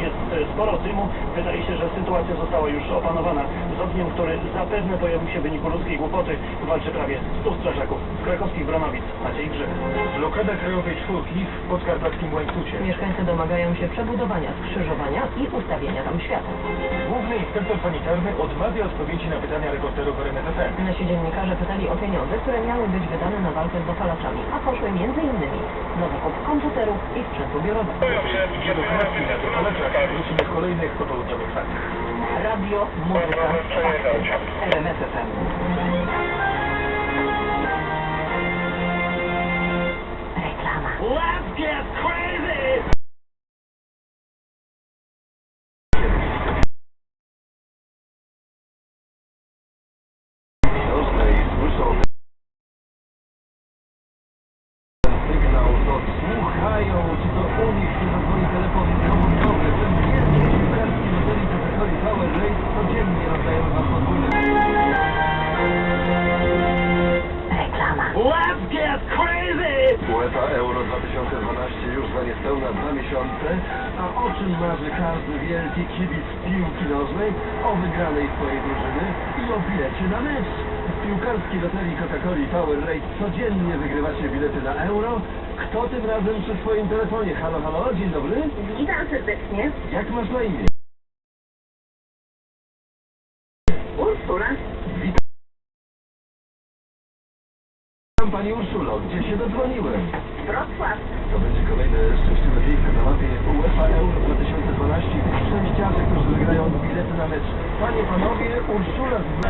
jest e, sporo dymu, wydaje się, że sytuacja została już opanowana. Z ogniem, który zapewne pojawił się w wyniku ludzkiej głupoty, walczy prawie 100 strażaków z krakowskich Bronowic. Maciej Grzyb. Blokada krajowej czwórki w podkarpackim łańcucie. Mieszkańcy domagają się przebudowania skrzyżowania i ustawienia tam światła. Główny inspektor sanitarny odmawia odpowiedzi na pytania reporterów RMFFM. Nasi dziennikarze pytali o pieniądze, które miały być wydane na walkę z dopalaczami, a poszły między innymi na zakup komputerów i sprzętu biurowego. Biurokracji na dopalaczach wrócimy w kolejnych popołudniowych faktach. Radio, muzyka. RMF FM. UEFA Euro 2012 już za niespełna dwa miesiące, a o czym marzy każdy wielki kibic piłki nożnej? O wygranej swojej drużyny i o bilecie na mecz. W piłkarskiej loterii Coca-Coli Power Race codziennie wygrywacie bilety na Euro. Kto tym razem przy swoim telefonie? Halo, halo, dzień dobry. Witam serdecznie. Jak masz na imię? Ursula. Witam Pani Urszulo, gdzie się dodzwoniłem? Wrocław. To będzie kolejne szczęśliwe miejsce na mapie UEFA Euro 2012 i tych szczęściarzy, którzy wygrają bilety na mecz. Panie, panowie, Urszula z...